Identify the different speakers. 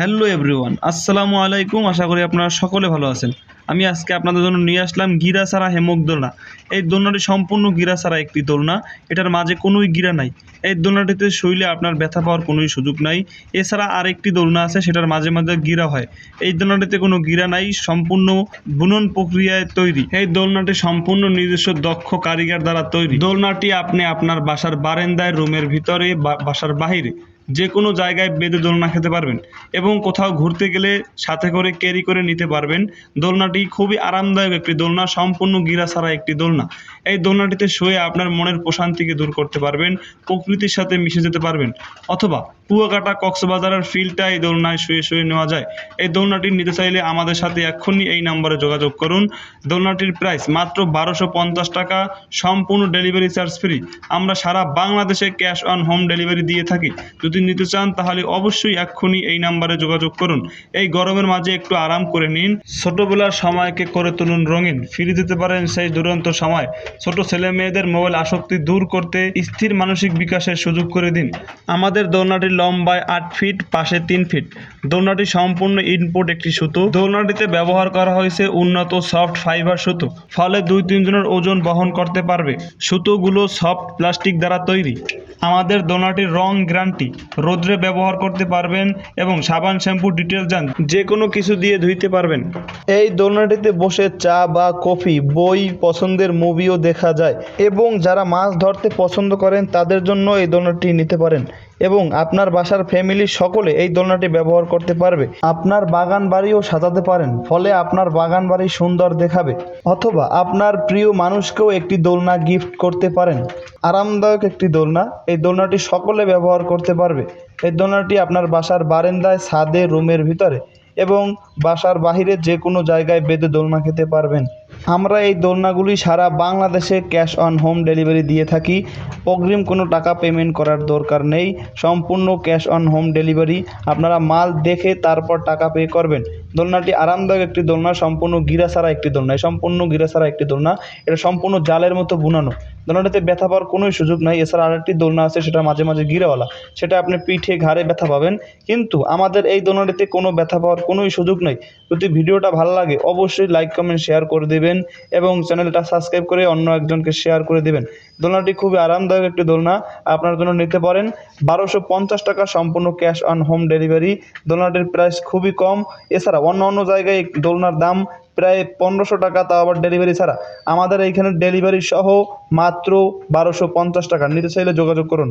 Speaker 1: Hello everyone আসসালামু আলাইকুম আশা করি আপনারা সকলে ভালো আছেন। আমি আজকে আপনাদের জন্য নিয়ে আসলাম গিরা ছাড়া হেমক দোলনা। এই দোলনাটি সম্পূর্ণ গিরা ছাড়া একটি দোলনা। এটার মাঝে কোনোই গিরা নাই। এই দোলনাটিতে শুইলে আপনার ব্যথা পাওয়ার কোনোই সুযোগ নাই। এছাড়া আরেকটি দোলনা আছে, সেটার মাঝে মাঝে গিরা হয়। এই দোলনাটিতে কোনো গিরা নাই, সম্পূর্ণ বুনন প্রক্রিয়ায় তৈরি। এই দোলনাটি সম্পূর্ণ নিজস্ব দক্ষ কারিগর দ্বারা তৈরি। দোলনাটি আপনি আপনার বাসার বারান্দায়, রুমের ভিতরে বা বাসার বাহিরে যে কোনো জায়গায় বেঁধে দোলনা খেতে পারবেন এবং কোথাও ঘুরতে গেলে সাথে করে ক্যারি করে নিতে পারবেন। দোলনাটি খুবই আরামদায়ক একটি দোলনা, সম্পূর্ণ গিরা ছাড়া একটি দোলনা। এই দোলনাটিতে শুয়ে আপনার মনের প্রশান্তিকে দূর করতে পারবেন, প্রকৃতির সাথে মিশে যেতে পারবেন, অথবা কুয়াকাটা কক্সবাজারের ফিলটা এই দোলনায় শুয়ে শুয়ে নেওয়া যায়। এই দোলনাটি নিতে চাইলে আমাদের সাথে এক্ষুনি এই নম্বরে যোগাযোগ করুন। দোলনাটির প্রাইস মাত্র বারোশো পঞ্চাশ টাকা, সম্পূর্ণ ডেলিভারি চার্জ ফ্রি আমরা সারা বাংলাদেশে ক্যাশ অন হোম ডেলিভারি দিয়ে থাকি। যদি নিতে চান, তাহলে অবশ্যই এক্ষুনি এই নাম্বারে যোগাযোগ করুন। এই গরমের মাঝে একটু আরাম করে নিন। ছোটবেলার সময়কে করে তুলুন রঙিন। ফিরে দিতে পারেন সেই দুরন্ত সময়। ছোট ছেলে মেয়েদের মোবাইল আসক্তি দূর করতে স্থির মানসিক বিকাশের সুযোগ করে দিন। আমাদের দোলনাটির লম্বায় আট ফিট, পাশে তিন ফিট। দোলনাটি সম্পূর্ণ ইনপুট একটি সুতো। দোলনাটিতে ব্যবহার করা হয়েছে উন্নত সফট ফাইবার সুতো, ফলে দুই তিনজনের ওজন বহন করতে পারবে। সুতোগুলো সফট প্লাস্টিক দ্বারা তৈরি। আমাদের দোলনাটির রং গ্রান্টি। রোদ্রে ব্যবহার করতে পারবেন এবং সাবান, শ্যাম্পু ডিটেলজেন্ট যে কোনো কিছু দিয়ে ধুইতে পারবেন। এই দোলনাটিতে বসে চা বা কফি, বই, পছন্দের মুভিও দেখা যায় এবং যারা মাছ ধরতে পছন্দ করেন তাদের জন্য এই দোলনাটি নিতে পারেন। এবং আপনার বাসার ফ্যামিলির সকলে এই দোলনাটি ব্যবহার করতে পারবে। আপনার বাগান বাড়িও সাজাতে পারেন, ফলে আপনার বাগান বাড়ি সুন্দর দেখাবে। অথবা আপনার প্রিয় মানুষকেও একটি দোলনা গিফট করতে পারেন। আরামদায়ক একটি দোলনা, এই দোলনাটি সকলে ব্যবহার করতে পারবে। এই দোলনাটি আপনার বাসার বারান্দায়, ছাদে, রুমের ভিতরে এবং বাসার বাহিরে যে কোনো জায়গায় বেঁধে দোলনা খেতে পারবেন। আমরা এই দোলনাগুলি সারা বাংলাদেশে ক্যাশ অন হোম ডেলিভারি দিয়ে থাকি। অগ্রিম কোনো টাকা পেমেন্ট করার দরকার নেই। সম্পূর্ণ ক্যাশ অন হোম ডেলিভারি। আপনারা মাল দেখে তারপর টাকা পে করবেন। দোলনাটি আরামদায়ক একটি দোলনা, সম্পূর্ণ গিরা ছাড়া একটি দোলনা। সম্পূর্ণ গিরা ছাড়া একটি দোলনা, এটা সম্পূর্ণ জালের মতো বুনানো। দোলনাটিতে ব্যথা পাওয়ার কোনো সুযোগ নাই। এছাড়া আরেকটি দোলনা আছে, সেটা মাঝে মাঝে গিরাওয়ালা। সেটা আপনি পিঠে ঘাড়ে ব্যথা পাবেন। কিন্তু আমাদের এই দোলনাটিতে কোনো ব্যথা পাওয়ার কোনোই সুযোগ নেই। যদি ভিডিওটা ভালো লাগে, অবশ্যই লাইক কমেন্ট শেয়ার করে দেবেন এবং চ্যানেলটা সাবস্ক্রাইব করে অন্য একজনকে শেয়ার করে দেবেন। দোলনাটি খুবই আরামদায়ক একটি দোলনা। আপনার জন্য নিতে পারেন বারোশো পঞ্চাশ টাকা সম্পূর্ণ ক্যাশ অন হোম ডেলিভারি দোলনাটির প্রাইস খুবই কম। এছাড়া অন্য অন্য জায়গায় দোলনার দাম প্রায় পনেরোশো টাকা, তাও আবার ডেলিভারি ছাড়া। আমাদের এইখানে ডেলিভারি সহ মাত্র বারোশো পঞ্চাশ টাকা। নিতে চাইলে যোগাযোগ করুন।